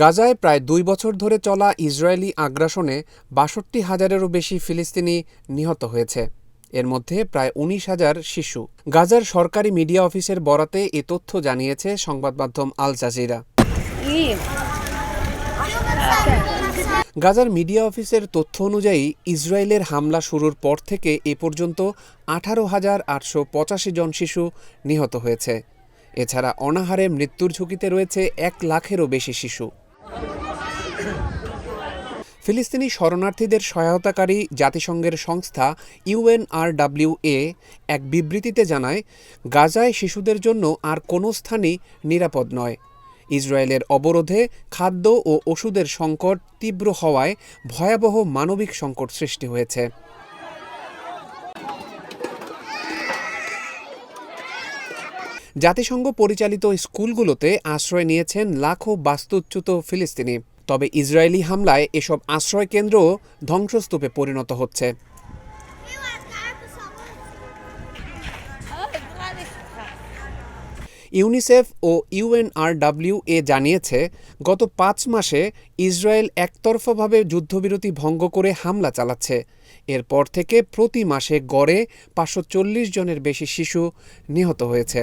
গাজায় প্রায় দুই বছর ধরে চলা ইসরায়েলি আগ্রাসনে বাষট্টি হাজারেরও বেশি ফিলিস্তিনি নিহত হয়েছে। এর মধ্যে প্রায় উনিশ হাজার শিশু। গাজার সরকারি মিডিয়া অফিসের বরাতে এ তথ্য জানিয়েছে সংবাদ মাধ্যম আল জাজিরা। গাজার মিডিয়া অফিসের তথ্য অনুযায়ী ইসরায়েলের হামলা শুরুর পর থেকে এ পর্যন্ত আঠারো হাজার আটশো পঁচাশি জন শিশু নিহত হয়েছে। এছাড়া অনাহারে মৃত্যুর ঝুঁকিতে রয়েছে এক লাখেরও বেশি শিশু। ফিলিস্তিনি শরণার্থীদের সহায়তাকারী জাতিসংঘের সংস্থা ইউএনআরডাব্লিউএ এক বিবৃতিতে জানায়, গাজায় শিশুদের জন্য আর কোনো স্থানই নিরাপদ নয়। ইসরায়েলের অবরোধে খাদ্য ও ওষুধের সংকট তীব্র হওয়ায় ভয়াবহ মানবিক সংকট সৃষ্টি হয়েছে। জাতিসংঘ পরিচালিত স্কুলগুলোতে আশ্রয় নিয়েছেন লাখো বাস্তুচ্যুত ফিলিস্তিনি। তবে ইসরায়েলি হামলায় এসব আশ্রয় কেন্দ্র ধ্বংসস্তূপে পরিণত হচ্ছে। ইউনিসেফ ও ইউএনআরডাব্লিউ এ জানিয়েছে, গত পাঁচ মাসে ইসরায়েল একতরফাভাবে যুদ্ধবিরতি ভঙ্গ করে হামলা চালাচ্ছে। এরপর থেকে প্রতি মাসে গড়ে পাঁচশো চল্লিশ জনের বেশি শিশু নিহত হয়েছে।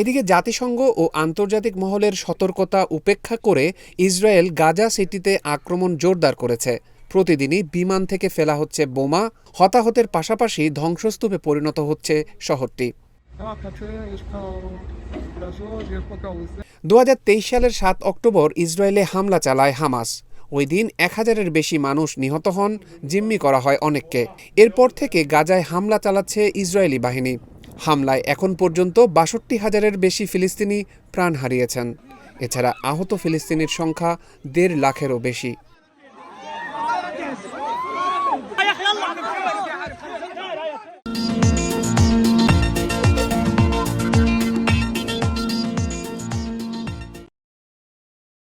এদিকে জাতিসংঘ ও আন্তর্জাতিক মহলের সতর্কতা উপেক্ষা করে ইসরায়েল গাজা সিটিতে আক্রমণ জোরদার করেছে। প্রতিদিনই বিমান থেকে ফেলা হচ্ছে বোমা, হতাহতের পাশাপাশি ধ্বংসস্তূপে পরিণত হচ্ছে শহরটি। দু হাজার তেইশ সালের সাত অক্টোবর ইসরায়েলে হামলা চালায় হামাস। ওই দিন এক হাজারের বেশি মানুষ নিহত হন, জিম্মি করা হয় অনেককে। এরপর থেকে গাজায় হামলা চালাচ্ছে ইসরায়েলি বাহিনী। হামলায় এখন পর্যন্ত বাষট্টি হাজারের বেশি ফিলিস্তিনি প্রাণ হারিয়েছেন। এছাড়া আহত ফিলিস্তিনির সংখ্যা দেড় লাখেরও বেশি।